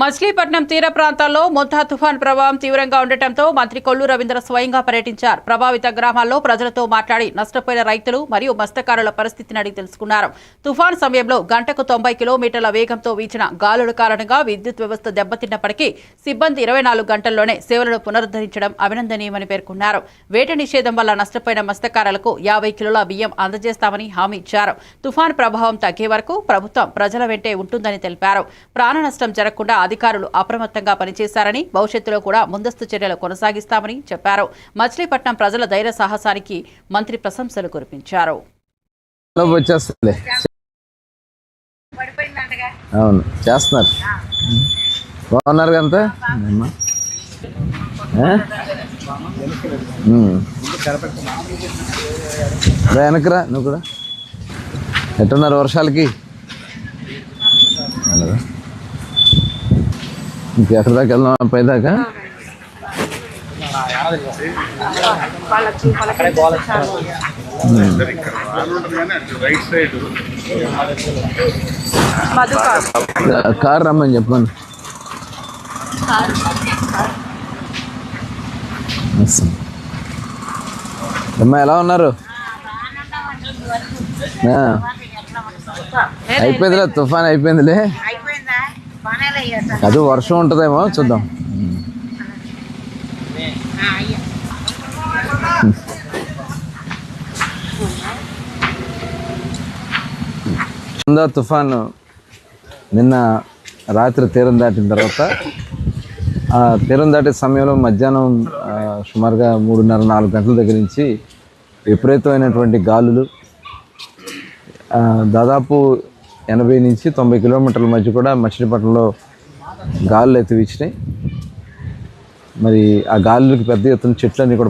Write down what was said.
మచిలీపట్నం తీర ప్రాంతాల్లో మొత్తా తుఫాన్ ప్రభావం తీవ్రంగా ఉండటంతో మంత్రి కొల్లు రవీంద్ర స్వయంగా పర్యటించారు. ప్రభావిత గ్రామాల్లో ప్రజలతో మాట్లాడి నష్టపోయిన రైతులు మరియు మత్స్యకారుల పరిస్థితిని అడిగి తెలుసుకున్నారు. తుఫాన్ సమయంలో గంటకు తొంభై కిలోమీటర్ల వేగంతో వీచిన గాలుల కారణంగా విద్యుత్ వ్యవస్థ దెబ్బతిన్నప్పటికీ సిబ్బంది ఇరవై నాలుగు గంటల్లోనే సేవలను పునరుద్ధరించడం అభినందనీయమని పేర్కొన్నారు. వేట నిషేధం వల్ల నష్టపోయిన మత్స్యకారులకు యాభై కిలోల బియ్యం అందజేస్తామని హామీ ఇచ్చారు. తుఫాన్ ప్రభావం తగ్గే వరకు ప్రభుత్వం ప్రజల వెంటే ఉంటుందని తెలిపారు. ప్రాణ నష్టం జరగకుండా అధికారులు అప్రమత్తంగా పనిచేశారని భవిష్యత్తులో కూడా ముందస్తు చర్యలు కొనసాగిస్తామని చెప్పారు. మచిలీపట్నం ప్రజల ధైర్య సాహసానికి మంత్రి ప్రశంసలు కురిపించారు. అవును చేస్తున్నారు. బాగున్నారు అంతా? వెనకరా నువ్వు కూడా. ఎట్టున్నారు వర్షాలకి? ఇంకెక్కడి దాకా వెళ్దాం పైదాకా కారు రమ్మని చెప్పండి వస్తాం. అమ్మా ఎలా ఉన్నారు? అయిపోయిందిలే తుఫాన్ అయిపోయిందిలే. అది వర్షం ఉంటుందేమో చూద్దాం. ఉందా తుఫాను నిన్న రాత్రి తీరం దాటిన తర్వాత ఆ తీరం దాటే సమయంలో మధ్యాహ్నం సుమారుగా మూడున్నర నాలుగు గంటల దగ్గర నుంచి విపరీతమైనటువంటి గాలులు దాదాపు ఎనభై నుంచి తొంభై కిలోమీటర్ల మధ్య కూడా మచిలీపట్నంలో గాలులు అయితే వీచినాయి. మరి ఆ గాలులకి పెద్ద ఎత్తున చెట్లన్నీ కూడా